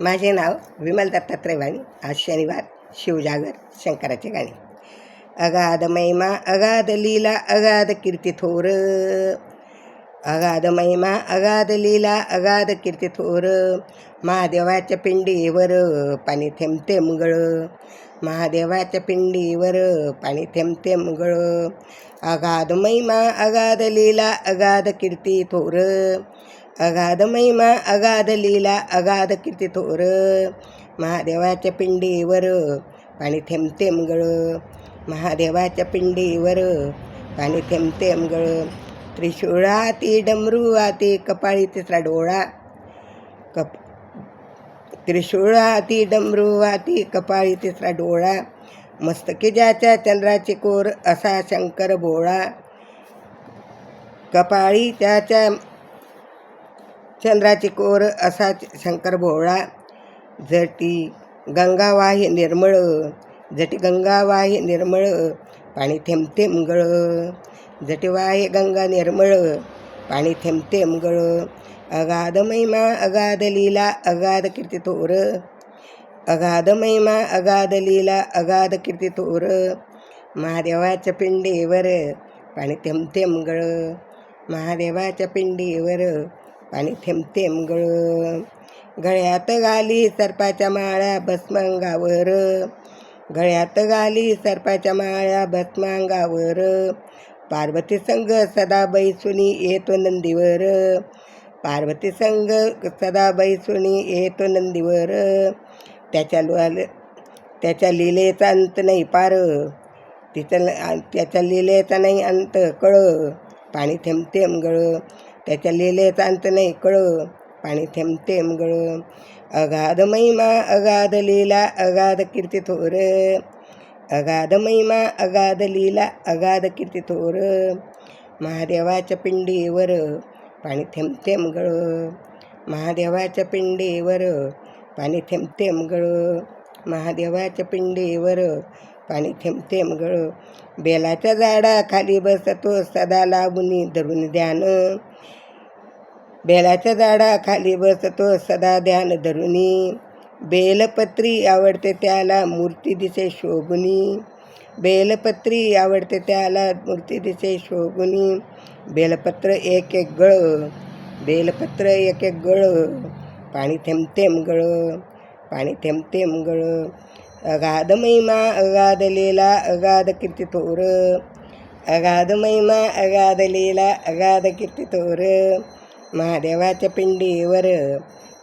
माझे नाव विमल दत्तात्रय वाणी आज शनिवार शिवजागर शंकराचे गाणे अगाध महिमा अगाध लीला अगाध कीर्ती थोर. अगाध महिमा अगाध लीला अगाध कीर्ती थोर. महादेवाच्या पिंडीवर पाणी थेंब थेंब गळ. महादेवाच्या पिंडीवर पाणी थेंब थेंब गळ. अगाध महिमा अगाध लीला अगाध कीर्ती थोर. अगाध महिमा अगाध लीला अगाध कीर्ती थोर महादेवाच्या पिंडीवर पाणी थेंब थेंब गळ महादेवाच्या पिंडीवर पाणी थेंब थेंब गळ त्रिशूळाती डमरू आती कपाळी तिसरा डोळा कप त्रिशूळाती डमरू आती कपाळी तिसरा डोळा मस्तकी ज्याच्या चंद्राची कोर असा शंकर भोळा कपाळी त्याच्या चंद्राची कोर असा शंकर भोवळा. जटी गंगावाही निर्मळ झटी गंगा वाहि निर्मळ पाणी थेंब गळ. जटी गंगा निर्मळ पाणी थेंब गळ. अगाध महिमा अगाध लीला अगाध कीर्ती थोर. अगाध महिमा अगाध लीला अगाध कीर्ती थोर. महादेवाच्या पिंडीवर पाणी थेंब गळ. महादेवाच्या पिंडीवर पाणी थेंबथेंब गळ. गळ्यात गाली सर्पाच्या माळ्या भस्मांगावर. गळ्यात गाली सर्पाच्या माळ्या भस्मांगावर. पार्वती संग सदा बैसुनी येतो नंदीवर. पार्वती संग सदा बैसुनी येतो नंदीवर. त्याच्या ल त्याच्या लिलेचा अंत नाही पार. तिच्या त्याच्या लिलेचा नाही अंत कळ. पाणी थेंब थेंब गळ. त्याच्या लिलेचा अंत नाही कळ पाणी थेंब थेंब गळ अगाध महिमा अगाध लीला अगाध कीर्ती थोर. अगाध महिमा अगाध लीला अगाध कीर्ती थोर. महादेवाच्या पिंडीवर पाणी थेंब थेंब गळ महादेवाच्या पिंडीवर पाणी थेंब थेंब गळ महादेवाच्या पिंडीवर पाणी थेंब थेंब गळ बेलाच्या झाडाखाली बसतो सदा लाभुनी धरून ध्यान. बेलाच्या झाडाखाली बसतो सदा ध्यान धरुनी. बेलपत्री आवडते त्याला मूर्ती दिसे शोभुनी. बेलपत्री आवडते त्याला मूर्ती दिसे शोभुनी. बेलपत्र एक एक गळ बेलपत्र एक एक गळ. पाणी थेंब थेंब गळ पाणी थेंब थेंब गळ. अगाध महिमा अगाध लीला अगाध कीर्ती थोर अगाध महिमा अगाध लीला अगाध कीर्ती थोर महादेवाच्या पिंडीवर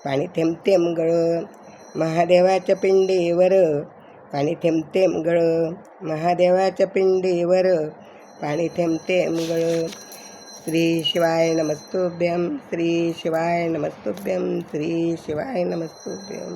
पाणी थेंब थेंब गळ महादेवाच्या पिंडीवर पाणी थेंब थेंब गळ महादेवाच्या पिंडीवर पाणी थेंब थेंब गळ श्री शिवाय नमस्तुभ्यम श्री शिवाय नमस्तुभ्यम श्री शिवाय नमस्तुभ्यम